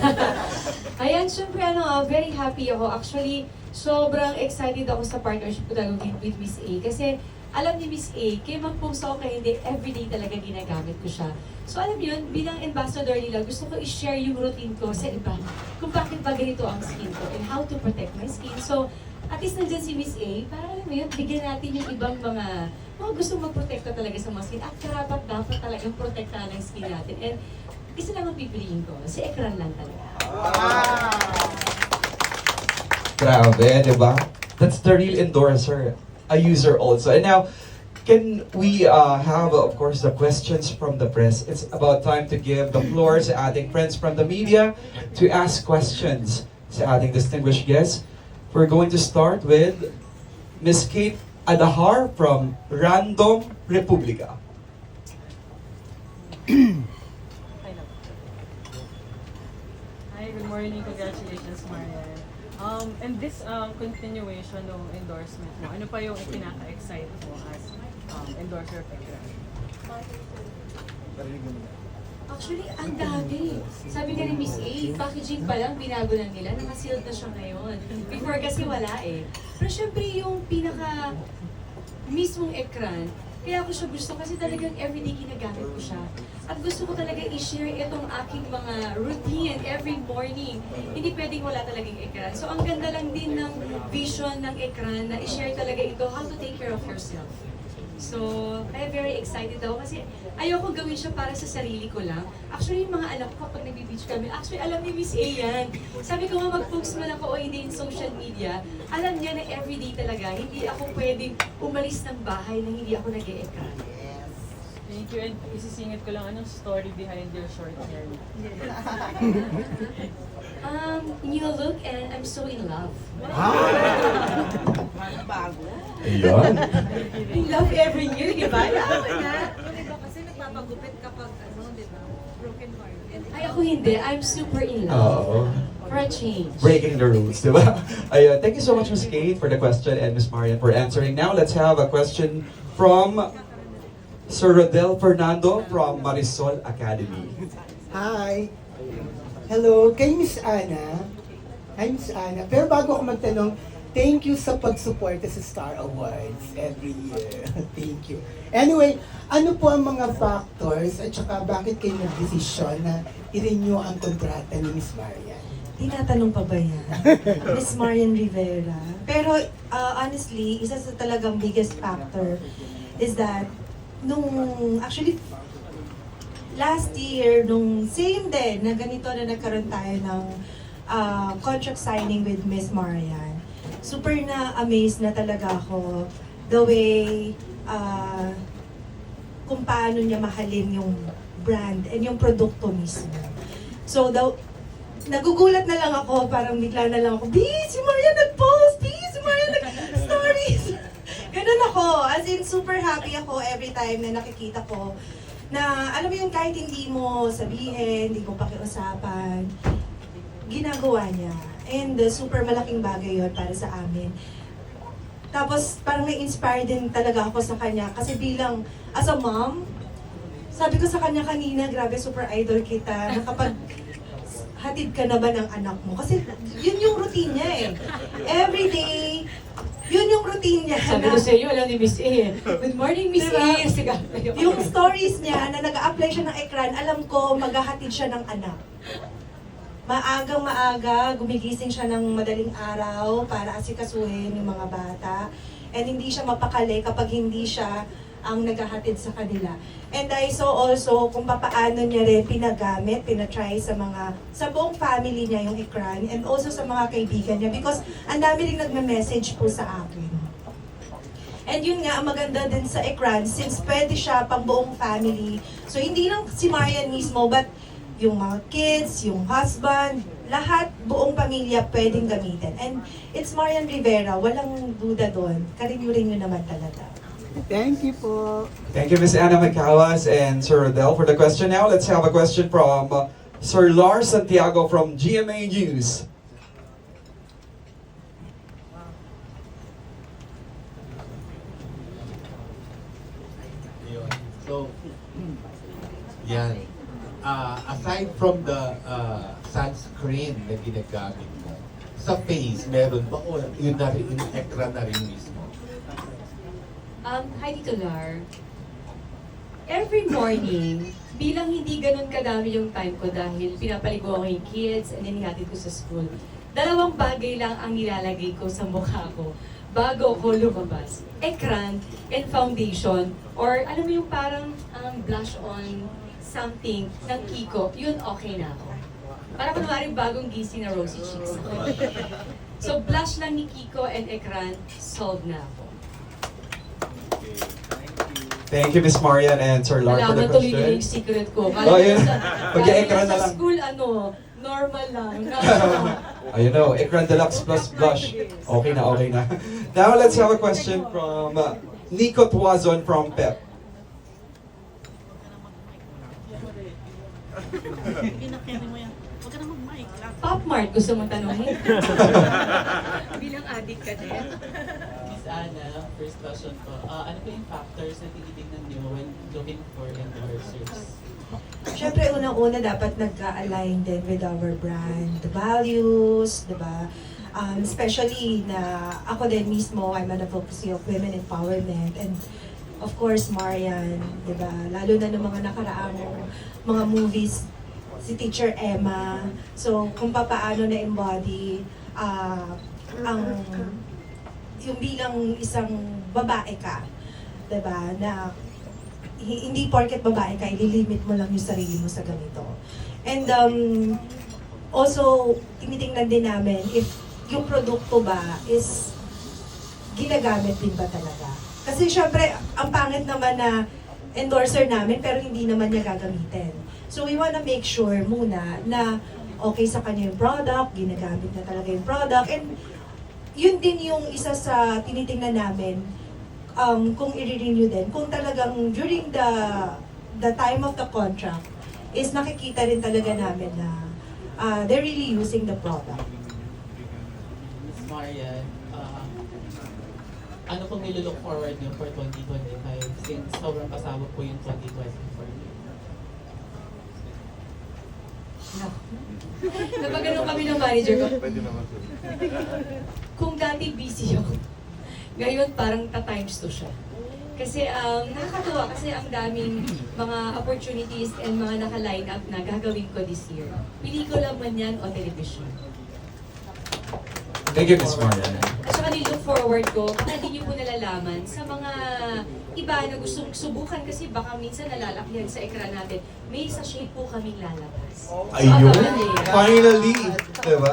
Ayan, syempre ano, ah, very happy ako. Actually, sobrang excited ako sa partnership ko talaga with, with Miss A. Kasi alam ni Miss A, kaya mag-post ako kaya hindi, everyday talaga ginagamit ko siya. So alam yun, bilang ambassador nila, gusto ko i-share yung routine ko sa iba. Kung bakit ba ganito ang skin ko and how to protect my skin. So, at least nandyan si Miss A, para alam mo yun, bigyan natin yung ibang mga mga gustong magprotekta talaga sa mga skin. At karapat dapat talagang protektahan ang skin natin. And isa lang ang pipiliin ko, si ekran lang talaga. Grabe, di ba? That's the real endorser, a user also. And now, can we uh, have, of course, the questions from the press? It's about time to give the floor sa ating friends from the media to ask questions sa ating distinguished guests. We're going to start with Miss Kate Adahar from Random Republica. Hi, good morning. Congratulations, Marian. Um, and this um, continuation ng endorsement mo, ano pa yung pinaka-excite mo as um, endorser of? Actually, ang dami. Sabi nga ni Miss A, packaging pa lang, binago lang nila, nakasealed na siya ngayon. Before kasi wala eh. Pero syempre yung pinaka mismong ekran, kaya ako siya gusto kasi talagang everyday ginagamit ko siya. At gusto ko talaga i-share itong aking mga routine every morning. Hindi pwedeng wala talagang ekran. So ang ganda lang din ng vision ng ekran na i-share talaga ito how to take care of yourself. So, kaya very excited ako kasi ayoko gawin siya para sa sarili ko lang. Actually, yung mga anak ko kapag nag-beach kami, actually alam ni Miss A yan. Sabi ko nga mag-post man ako o hindi in social media, alam niya na everyday talaga, hindi ako pwedeng umalis ng bahay na hindi ako nag-e-ekran. Thank you. And isisingit ko lang, anong story behind your short hair? Um, new look and I'm so in love. Ayun. In love every year, di ba? Tama na. Di ba kasi nagpapagupit kapag ano, di ba? Broken heart. Ay, ako hindi. I'm super in love. Oo. For a change. breaking the rules, di ba? Ayun, thank you so much, Ms. Kate, for the question, and Ms. Marian for answering. Now, let's have a question from Sir Rodel Fernando from Marisol Academy. Hi. Hello, kay Miss Ana. Hi, Miss Ana. Pero bago ako magtanong, thank you sa pagsuporta sa Star Awards every year. thank you. Anyway, ano po ang mga factors at saka bakit kayo nag-desisyon na i-renew ang kontrata ni Miss Marian? Tinatanong pa ba yan? Miss Marian Rivera. Pero uh, honestly, isa sa talagang biggest factor is that nung actually last year, nung same din na ganito na nagkaroon tayo ng uh, contract signing with Miss Marian, super na amazed na talaga ako the way uh, kung paano niya mahalin yung brand and yung produkto mismo. So, the, nagugulat na lang ako, parang bigla na lang ako, B, si Maria nag-post! B, si Maria nag-stories! Ganun ako. As in, super happy ako every time na nakikita ko na, alam mo yung kahit hindi mo sabihin, hindi mo pakiusapan, ginagawa niya. And uh, super malaking bagay yon para sa amin. Tapos parang na-inspire din talaga ako sa kanya kasi bilang as a mom, sabi ko sa kanya kanina, grabe super idol kita. Nakapag hatid ka na ba ng anak mo? Kasi yun yung routine niya eh. Every day, yun yung routine niya. Sabi ko sa iyo, alam ni Miss A. Good morning, Miss Diba? A. Sige, yung stories niya na nag-a-apply siya ng ekran, alam ko maghahatid siya ng anak. Maagang maaga, gumigising siya ng madaling araw para asikasuhin yung mga bata. And hindi siya mapakali kapag hindi siya ang naghahatid sa kanila. And I saw also kung papaano niya rin pinagamit, pinatry sa mga, sa buong family niya yung ekran and also sa mga kaibigan niya because ang dami rin nagme-message po sa akin. And yun nga, ang maganda din sa ekran, since pwede siya pang buong family. So, hindi lang si Marian mismo, but yung mga kids, yung husband, lahat, buong pamilya pwedeng gamitin. And it's Marian Rivera, walang duda doon. Karinyo-rinyo naman talaga. Thank you po. Thank you, Ms. Anna Macawas and Sir Rodel for the question. Now, let's have a question from uh, Sir Lars Santiago from GMA News. So, yan. Uh, aside from the uh, sunscreen na ginagamit mo, sa face, meron ba? O yun na rin, yung ekra na rin mismo? Um, hi, Tito. Every morning, bilang hindi ganun kadami yung time ko dahil pinapaligo ako yung kids and then hinatid ko sa school, dalawang bagay lang ang nilalagay ko sa mukha ko bago ako lumabas. Ekran and foundation or alam mo yung parang um, blush on something ng Kiko, yun okay na ako. Para kunwari bagong gising na rosy cheeks ako. So blush lang ni Kiko and ekran, solved na ako. Thank you, Miss Marian and Sir Lar, for the na tuloy nila yung secret ko. Kala Oh, yun. sa, Mag-i-ekran na sa lang. school, ano, normal lang. Ayun know, Ekran Deluxe plus blush. Okay na, okay na. Now let's have a question from uh, Nico Tuazon from PEP. Pinakyanin mo yan. Huwag ka na mag-mic. Pop Mart, gusto mo tanongin? Bilang adik ka din. Miss Anna, first question po. Ah, ano po yung factors na tinitignan niyo when looking for endorsers? Siyempre, unang-una dapat nagka-align din with our brand values, di ba? Um, especially na ako din mismo, I'm an advocacy of women empowerment and of course, Marian, di ba? Lalo na ng mga nakaraang mga movies, si Teacher Emma. So, kung papaano na-embody ah, ang yung bilang isang babae ka, 'di ba? Na hi- hindi porket babae ka, ililimit mo lang yung sarili mo sa ganito. And um, also, tinitingnan din namin if yung produkto ba is ginagamit din ba talaga. Kasi syempre, ang pangit naman na endorser namin pero hindi naman niya gagamitin. So we wanna make sure muna na okay sa kanya yung product, ginagamit na talaga yung product, and yun din yung isa sa tinitingnan namin um, kung i-renew din, kung talagang during the the time of the contract is nakikita rin talaga namin na uh, they're really using the product. Marian, ano pong nilolook forward niyo for 2025 since sobrang pasabog po yung 2024 niyo? Kapag ganun kami ng manager ko, kung dati busy ako, ngayon parang ta-times to siya. Kasi um, nakakatuwa kasi ang daming mga opportunities and mga naka-line up na gagawin ko this year. Pelikula man yan o television. Thank you, Miss Marian. At saka look forward ko, baka hindi niyo po nalalaman sa mga iba na gustong subukan kasi baka minsan nalalakyan sa ekran natin, may sachet po kaming lalabas. Ayun! Baka- Finally! Diba?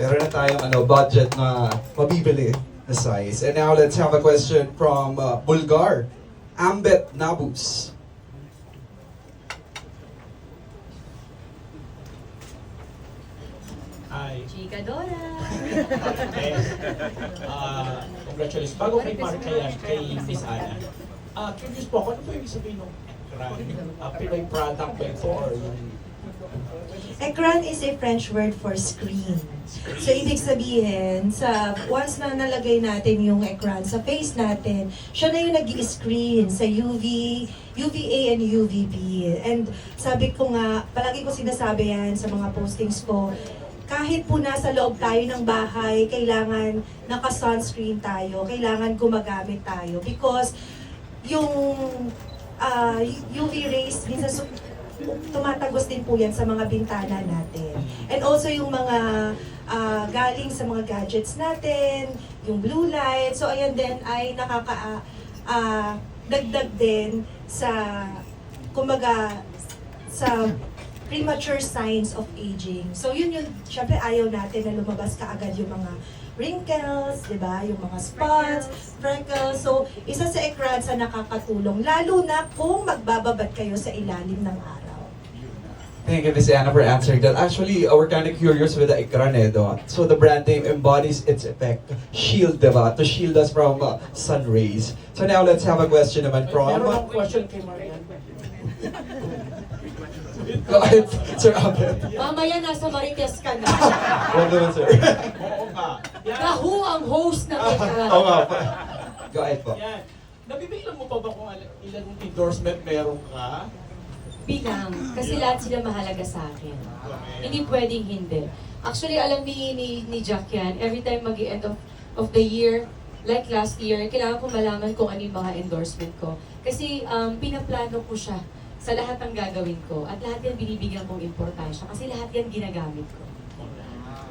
Meron na tayong ano, budget na mabibili na size. And now let's have a question from uh, Bulgar. Ambet Nabus. Hi. Chika Dora! Okay. Ah, congratulations. Bago kay Mark kay, kay Miss Ana. Ah, curious po ako, ano po ibig sabihin ng ekran? Ah, Pinoy product ba ito or yung Ekran is a French word for screen. So, ibig sabihin, sa once na nalagay natin yung ekran sa face natin, siya na yung nag screen sa UV, UVA and UVB. And sabi ko nga, palagi ko sinasabi yan sa mga postings ko, kahit po nasa loob tayo ng bahay, kailangan naka-sunscreen tayo, kailangan gumagamit tayo. Because yung ah, UV rays, minsan tumatagos din po yan sa mga bintana natin. And also yung mga ah, galing sa mga gadgets natin, yung blue light. So ayan din ay nakaka ah, dagdag din sa kumbaga sa premature signs of aging. So yun yun, syempre ayaw natin na lumabas kaagad yung mga wrinkles, di ba? Yung mga spots, freckles. So, isa sa ekran sa nakakatulong, lalo na kung magbababad kayo sa ilalim ng araw. Thank you, Miss Anna, for answering that. Actually, uh, we're kind of curious with the ekran eh, diba? So the brand name embodies its effect. Shield, diba? To shield us from uh, sun rays. So now let's have a question naman from... Meron akong question kay Marian. Go ahead, Sir Abel. Mamaya nasa Marites ka na. Huwag naman, sir. Oo nga. Nahu ang host ng ekran. Oo nga. Go ahead po. Yan. Nabibilang mo pa ba kung ilang endorsement meron ka? Bilang. Kasi lahat sila mahalaga sa akin. Hindi pwedeng hindi. Actually, alam ni, ni, ni Jack yan, every time mag end of, of the year, like last year, kailangan ko malaman kung ano yung mga endorsement ko. Kasi um, pinaplano ko siya sa lahat ng gagawin ko. At lahat yan binibigyan kong importansya kasi lahat yan ginagamit ko.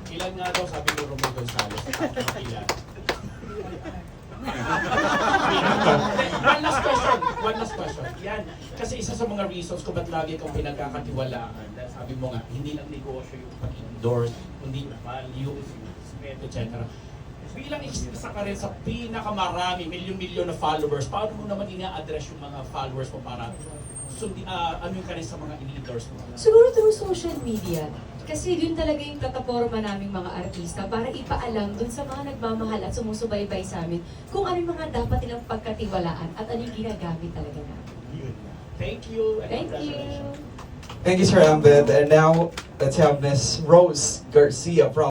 Ilan nga daw sabi ni Romeo Gonzales? Ilan? one last question. One last question. Yan. Kasi isa sa mga reasons kung ba't lagi kang pinagkakatiwalaan. Dahil sabi mo nga, hindi lang negosyo yung pag-endorse, kundi value, respeto, etc. Bilang isa ka rin sa pinakamarami, milyon-milyon na followers, paano mo naman ina-address yung mga followers mo para sundi, ah, ano yung ka rin sa mga ini-endorse mo? Siguro through social media. Kasi yun talaga yung plataforma naming mga artista para ipaalam dun sa mga nagmamahal at sumusubaybay sa amin kung ano yung mga dapat nilang pagkatiwalaan at ano yung ginagamit talaga namin. Thank you and Thank you! congratulations. Thank you, Sir Ambed. And now, let's have Miss Rose Garcia from